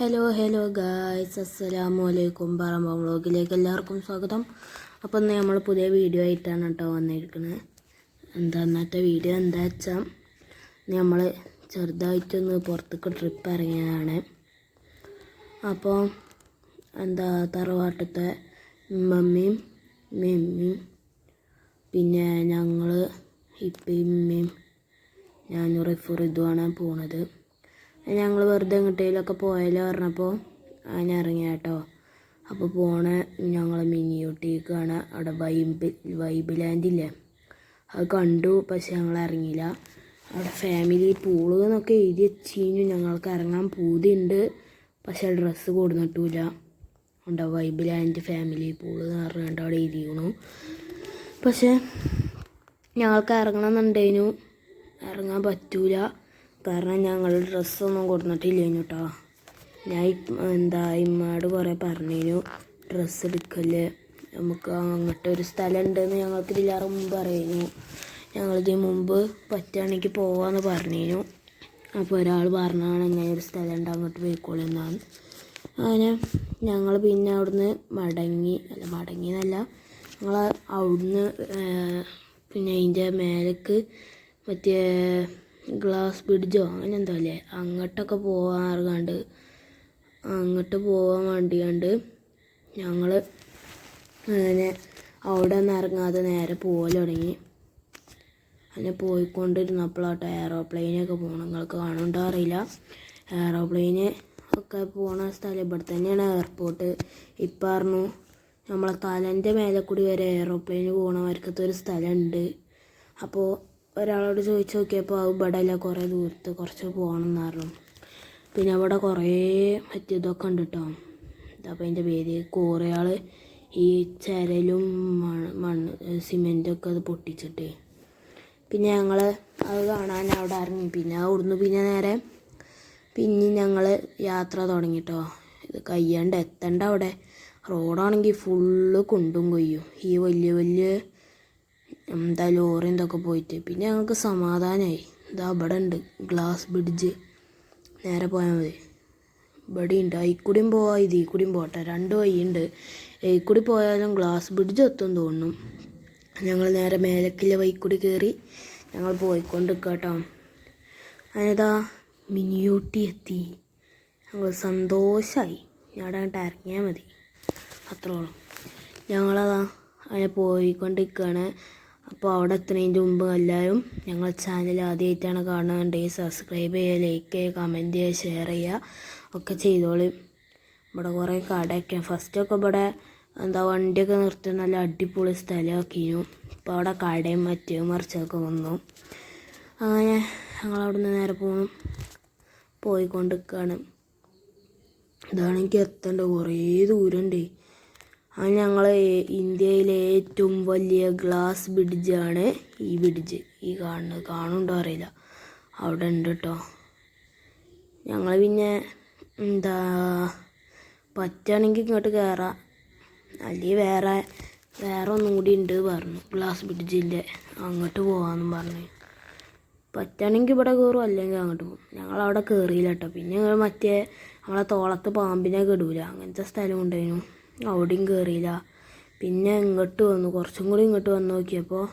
Hello hello guys അസ്സലാമു അലൈക്കും പറമ്പ വ്ളോഗിലേക്ക് എല്ലാവർക്കും സ്വാഗതം. അപ്പോൾ ഇന്ന് നമ്മൾ പുതിയ വീഡിയോ ആയിട്ടാണ് കേട്ടോ വന്നിരിക്കുന്നത് എന്താ വീഡിയോ എന്താ വെച്ചാൽ നമ്മൾ ചെറുതായിട്ടൊന്ന് പുറത്തേക്ക് ട്രിപ്പ് ഇറങ്ങിയതാണ്. അപ്പോൾ എന്താ തറവാട്ടത്തെ മമ്മിയും മെമ്മിയും പിന്നെ ഞങ്ങൾ ഇപ്പയും ഉമ്മയും ഞാനും റിഫുർ ഇതുമാണ് പോണത്. ഞങ്ങൾ വെറുതെ എങ്ങോട്ടേലൊക്കെ പോയാലോ പറഞ്ഞപ്പോൾ അങ്ങനെ ഇറങ്ങി കേട്ടോ അപ്പോൾ പോണ ഞങ്ങൾ മിനിയൂട്ടിക്കാണ് അവിടെ വൈബ് വൈബ് ലാൻഡ് ഇല്ലേ? അത് കണ്ടു പക്ഷെ ഞങ്ങൾ ഇറങ്ങിയില്ല. അവിടെ ഫാമിലി പൂൾ എന്നൊക്കെ എഴുതി വെച്ചിരുന്നു ഞങ്ങൾക്ക് ഇറങ്ങാൻ പൂതിയുണ്ട്. പക്ഷെ ഡ്രസ്സ് കൊടുന്നിട്ടില്ല. ഉണ്ടോ വൈബ് ലാൻഡ് ഫാമിലി പൂൾ എന്ന് പറഞ്ഞുകൊണ്ട് അവിടെ എഴുതിയിരുന്നു പക്ഷേ ഞങ്ങൾക്ക് ഇറങ്ങണം എന്നുണ്ടേനു. ഇറങ്ങാൻ പറ്റൂല. കാരണം ഞങ്ങൾ ഡ്രസ്സൊന്നും കൊടുത്തിട്ടില്ലേനു കേട്ടോ ഞാൻ എന്താ ഇമ്മാട് കുറേ പറഞ്ഞു ഡ്രസ്സ് എടുക്കൽ. നമുക്ക് അങ്ങോട്ട് ഒരു സ്ഥലം ഉണ്ടെന്ന് ഞങ്ങൾക്ക് ഇതിലേറെ മുമ്പ് അറിയുന്നു ഞങ്ങളിതിന് മുമ്പ് പറ്റുകയാണെങ്കിൽ പോവാന്ന് പറഞ്ഞു അപ്പോൾ ഒരാൾ പറഞ്ഞാണ് ഇങ്ങനെ ഒരു സ്ഥലം ഉണ്ട് അങ്ങോട്ട് പോയിക്കോളെന്നാണ്. അങ്ങനെ ഞങ്ങൾ പിന്നെ അവിടുന്ന് മടങ്ങി അല്ല മടങ്ങി എന്നല്ല ഞങ്ങൾ അവിടുന്ന് പിന്നെ അതിന്റെ മേലേക്ക് മറ്റേ ഗ്ലാസ് ബ്രിഡ്ജോ അങ്ങനെ എന്തോ അല്ലേ അങ്ങോട്ടൊക്കെ പോകാറുണ്ട് അങ്ങോട്ട് പോകാൻ വേണ്ടിയാണ്ട് ഞങ്ങൾ അങ്ങനെ അവിടെ നിന്ന് ഇറങ്ങാതെ നേരെ പോകൽ തുടങ്ങി. അങ്ങനെ പോയിക്കൊണ്ടിരുന്നപ്പോഴാട്ടോ എയറോപ്ലെയിനൊക്കെ പോകണം നിങ്ങൾക്ക് കാണുന്നുണ്ടോ അറിയില്ല. എയറോപ്ലെയിന് ഒക്കെ പോണ സ്ഥലം ഇവിടെ തന്നെയാണ് എയർപോർട്ട് ഇപ്പം പറഞ്ഞു നമ്മളെ തലന്റെ മേലെ കൂടി വരെ എയറോപ്ലെയിന് പോകണവർക്കത്തെ ഒരു സ്ഥലമുണ്ട്. അപ്പോൾ ഒരാളോട് ചോദിച്ചു നോക്കിയപ്പോൾ അത് ഇവിടെ ഇല്ല കുറേ ദൂരത്ത് കുറച്ച് പോകണം എന്ന് പറഞ്ഞു പിന്നെ അവിടെ കുറേ മറ്റേതൊക്കെ ഉണ്ട് കേട്ടോ അപ്പോൾ അതിന്റെ പേര്? കോറയാൾ ഈ ചരലും മണ്ണ് മണ്ണ് സിമെന്റൊക്കെ അത് പൊട്ടിച്ചിട്ട്. പിന്നെ ഞങ്ങൾ അത് കാണാൻ അവിടെ ഇറങ്ങി. പിന്നെ അവിടുന്ന് പിന്നെ നേരെ പിന്നെ ഞങ്ങൾ യാത്ര തുടങ്ങിട്ടോ. ഇത് കയ്യാണ്ട് എത്തണ്ട അവിടെ. റോഡാണെങ്കിൽ ഫുള്ള് കുണ്ടും കൊയ്യും. ഈ വലിയ വലിയ എന്താ ലോറി പോയിട്ട്. പിന്നെ ഞങ്ങൾക്ക് സമാധാനമായി ഇതാ ഇവിടെ ഉണ്ട് ഗ്ലാസ് ബ്രിഡ്ജ്. നേരെ പോയാൽ മതി. ഇവിടെ ഉണ്ട്. അതിക്കൂടിയും പോവാം ഇതിൽ കൂടിയും പോട്ടെ. രണ്ട് വഴിയുണ്ട്. ഇക്കൂടി കൂടി പോയാലും ഗ്ലാസ് ബ്രിഡ്ജ് എത്തും തോന്നും ഞങ്ങൾ നേരെ മേലക്കിലെ വഴിക്കൂടി കയറി ഞങ്ങൾ പോയിക്കൊണ്ട് കേട്ടോ അതിനതാ മിനിയൂട്ടി എത്തി. ഞങ്ങൾ സന്തോഷമായി ഞങ്ങളുടെ അങ്ങോട്ട് ഇറങ്ങിയാൽ മതി. അത്രോളം ഞങ്ങളതാ അങ്ങനെ പോയിക്കൊണ്ടിരിക്കുകയാണ് അപ്പോൾ അവിടെ എത്തുന്നതിന്റെ മുമ്പ് എല്ലാവരും ഞങ്ങൾ ചാനൽ ആദ്യമായിട്ടാണ് കാണുന്നുണ്ടെങ്കിൽ സബ്സ്ക്രൈബ് ചെയ്യുക ലൈക്ക് ചെയ്യുക കമന്റ് ചെയ്യുക ഷെയർ ചെയ്യുക ഒക്കെ ചെയ്തോളും. ഇവിടെ കുറേ കടയൊക്കെ ഫസ്റ്റൊക്കെ ഇവിടെ എന്താ വണ്ടിയൊക്കെ നിർത്തി നല്ല അടിപൊളി സ്ഥലമാക്കിയിരുന്നു. ഇപ്പോൾ അവിടെ കടയും മറ്റേ മറിച്ചൊക്കെ വന്നു. അങ്ങനെ ഞങ്ങൾ അവിടെ നിന്ന് നേരെ പോന്നു പോയിക്കൊണ്ടിരിക്കുകയാണ് ഇതാണെങ്കിൽ എത്തേണ്ട. കുറേ ദൂരമുണ്ട്. അത് ഞങ്ങൾ ഇന്ത്യയിലെ ഏറ്റവും വലിയ ഗ്ലാസ് ബ്രിഡ്ജാണ് ഈ ബ്രിഡ്ജ്. ഈ കാണുന്നത് കാണുന്നുണ്ടോ അറിയില്ല. അവിടെ ഉണ്ട് കേട്ടോ ഞങ്ങൾ പിന്നെ എന്താ പറ്റുകയാണെങ്കിൽ ഇങ്ങോട്ട് കയറാം അല്ലെങ്കിൽ വേറെ വേറെ ഒന്നും കൂടി ഉണ്ട് പറഞ്ഞു. ഗ്ലാസ് ബ്രിഡ്ജിന്റെ അങ്ങോട്ട് പോകാമെന്നും പറഞ്ഞു. പറ്റുകയാണെങ്കിൽ ഇവിടെ കയറും അല്ലെങ്കിൽ അങ്ങോട്ട് പോകും ഞങ്ങൾ അവിടെ കയറിയില്ല കേട്ടോ പിന്നെ മറ്റേ നമ്മളെ തോളത്ത് പാമ്പിനെ കെടൂല അങ്ങനത്തെ സ്ഥലം ഉണ്ടായിരുന്നു അവിടെയും കയറിയില്ല പിന്നെ ഇങ്ങോട്ട് വന്നു. കുറച്ചും കൂടി ഇങ്ങോട്ട് വന്ന് നോക്കിയപ്പോൾ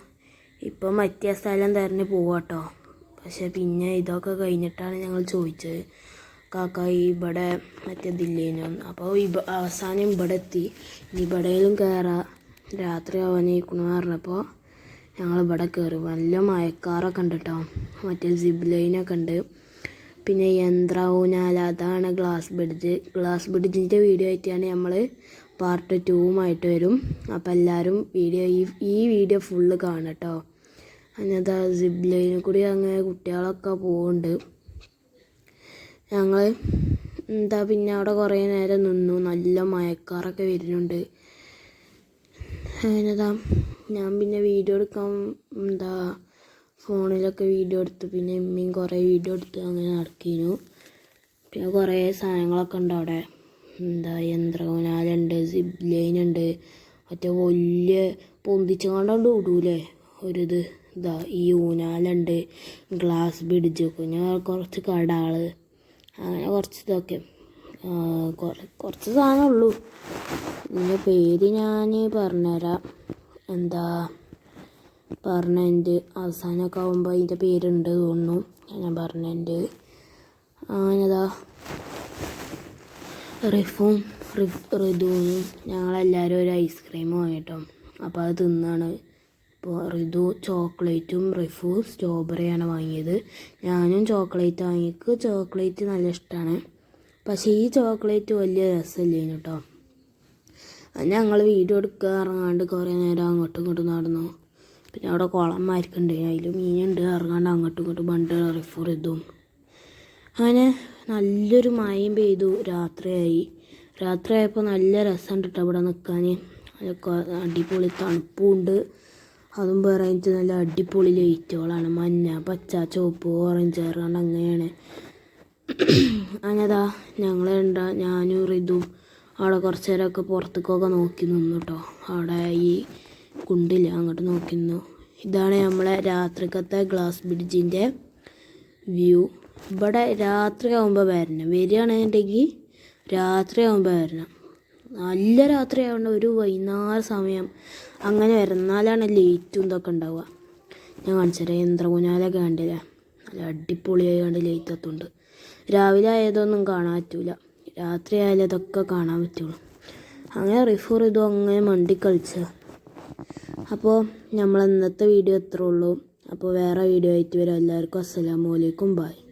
ഇപ്പം മറ്റേ സ്ഥലം തിരഞ്ഞ് പോവാട്ടോ. പക്ഷെ പിന്നെ ഇതൊക്കെ കഴിഞ്ഞിട്ടാണ് ഞങ്ങൾ ചോദിച്ചത്. കാക്ക ഇവിടെ മറ്റേതില്ലേനു അപ്പോൾ ഇവ അവസാനം ഇവിടെ എത്തി. ഇനി ഇവിടെയും കയറാം രാത്രി ആവാനേക്കണു പറഞ്ഞപ്പോൾ ഞങ്ങൾ ഇവിടെ കയറി നല്ല മയക്കാറൊക്കെ ഉണ്ട് കേട്ടോ മറ്റേ സിബ് ലൈനൊക്കെ ഉണ്ട്. പിന്നെ യന്ത്ര ഊഞ്ഞാല അതാണ് ഗ്ലാസ് ബ്രിഡ്ജ് ഗ്ലാസ് ബ്രിഡ്ജിന്റെ വീഡിയോ ആയിട്ടാണ് നമ്മൾ പാർട്ട് ടൂവുമായിട്ട് വരും. അപ്പോൾ എല്ലാവരും വീഡിയോ ഈ ഈ വീഡിയോ ഫുള്ള് കാണട്ടോ കേട്ടോ അതിനകത്ത് സിബ് കൂടി അങ്ങനെ കുട്ടികളൊക്കെ പോകുന്നുണ്ട് ഞങ്ങൾ എന്താ പിന്നെ അവിടെ കുറേ നേരം നിന്നു. നല്ല മയക്കാറൊക്കെ വരുന്നുണ്ട്. അതിനതാ ഞാൻ പിന്നെ വീഡിയോ എടുക്കാൻ എന്താ ഫോണിലൊക്കെ വീഡിയോ എടുത്ത്. പിന്നെ ഇമ്മയും കുറേ വീഡിയോ എടുത്ത് അങ്ങനെ നടക്കിയിരുന്നു പിന്നെ കുറേ സാധനങ്ങളൊക്കെ ഉണ്ട് അവിടെ. എന്താ യന്ത്രകോനാലുണ്ട് സിബ് ഉണ്ട്. മറ്റേ വലിയ പൊന്തിച്ചുകൊണ്ടുകൊണ്ട് വിടൂലേ ഒരിത് ഇതാ ഈ ഊനാലുണ്ട് ഗ്ലാസ് ബ്രിഡ്ജ് പിന്നെ കുറച്ച് കടകൾ അങ്ങനെ കുറച്ച് ഇതൊക്കെ. കുറച്ച് സാധനം സാധനമുള്ളൂ ഇതിന്റെ പേര് ഞാൻ പറഞ്ഞുതരാം. എന്താ പറഞ്ഞതിന്റെ അവസാനമൊക്കെ ആകുമ്പോൾ അതിന്റെ പേരുണ്ട് തോന്നുന്നു. ഞാൻ പറഞ്ഞതിന്റെ ഞാനതാ റിഫും ഋതുവും ഞങ്ങളെല്ലാവരും ഒരു ഐസ്ക്രീം വാങ്ങിട്ടോ അപ്പോൾ അത് തിന്നാണ്. ഇപ്പോൾ ഋതു ചോക്ലേറ്റും റിഫു സ്ട്രോബെറിയാണ് വാങ്ങിയത്. ഞാനും ചോക്ലേറ്റ് വാങ്ങിക്ക് ചോക്ലേറ്റ് നല്ല ഇഷ്ടമാണ് പക്ഷേ ഈ ചോക്ലേറ്റ് വലിയ രസമില്ലേനു കേട്ടോ ഞങ്ങൾ വീഡിയോ എടുക്കുക ഇറങ്ങാണ്ട് കുറേ നേരം അങ്ങോട്ടും ഇങ്ങോട്ടും നടന്നു. പിന്നെ അവിടെ കുളം കുളന്മാർക്കുണ്ട്. അതിൽ മീനുണ്ട് ഇറങ്ങാണ്ട് അങ്ങോട്ടും ഇങ്ങോട്ടും ബണ്ട് റിഫു ഇതും അങ്ങനെ നല്ലൊരു മഴയും പെയ്തു. രാത്രിയായി. രാത്രിയായപ്പോൾ നല്ല രസമുണ്ട് കേട്ടോ ഇവിടെ നിൽക്കാൻ അടിപൊളി തണുപ്പുണ്ട്. അതും പറഞ്ഞിട്ട് നല്ല അടിപൊളി ലൈറ്റുകളാണ്. മഞ്ഞ പച്ച ചുവപ്പ് ഓറഞ്ച് പറഞ്ഞാണ്ട് അങ്ങനെയാണ്. അങ്ങനെതാ ഞങ്ങൾ ഞാനും റിതും അവിടെ കുറച്ച് നേരമൊക്കെ പുറത്തേക്കൊക്കെ നോക്കി നിന്നു കേട്ടോ അവിടെ ഈ കുണ്ടില്ല അങ്ങോട്ട് നോക്കി നിന്നു. ഇതാണ് നമ്മളെ രാത്രിക്കത്തെ ഗ്ലാസ് ബ്രിഡ്ജിന്റെ വ്യൂ. ഇവിടെ രാത്രി ആകുമ്പോൾ വരണം. വരികയാണെന്നുണ്ടെങ്കിൽ രാത്രി ആകുമ്പോൾ വരണം. നല്ല രാത്രി ആവേണ്ട ഒരു വൈകുന്നേര സമയം അങ്ങനെ വരണം. എന്നാലാണ് ലേറ്റും ഇതൊക്കെ ഉണ്ടാവുക. ഞാൻ കാണിച്ചുതരാം യന്ത്രകുഞ്ഞാലൊക്കെ കണ്ടില്ല? നല്ല അടിപൊളിയായി കണ്ട് ലേറ്റ് എത്തുന്നുണ്ട് രാവിലെ ആയതൊന്നും കാണാൻ പറ്റൂല. രാത്രി ആയാലും ഇതൊക്കെ കാണാൻ പറ്റുള്ളൂ. അങ്ങനെ റിഫർ ചെയ്തു. അങ്ങനെ മണ്ടി കളിച്ച. അപ്പോൾ നമ്മൾ ഇന്നത്തെ വീഡിയോ എത്ര ഉള്ളൂ. അപ്പോൾ വേറെ വീഡിയോ ആയിട്ട് വരാം. എല്ലാവർക്കും അസ്സലാമു അലൈക്കും. ബായ്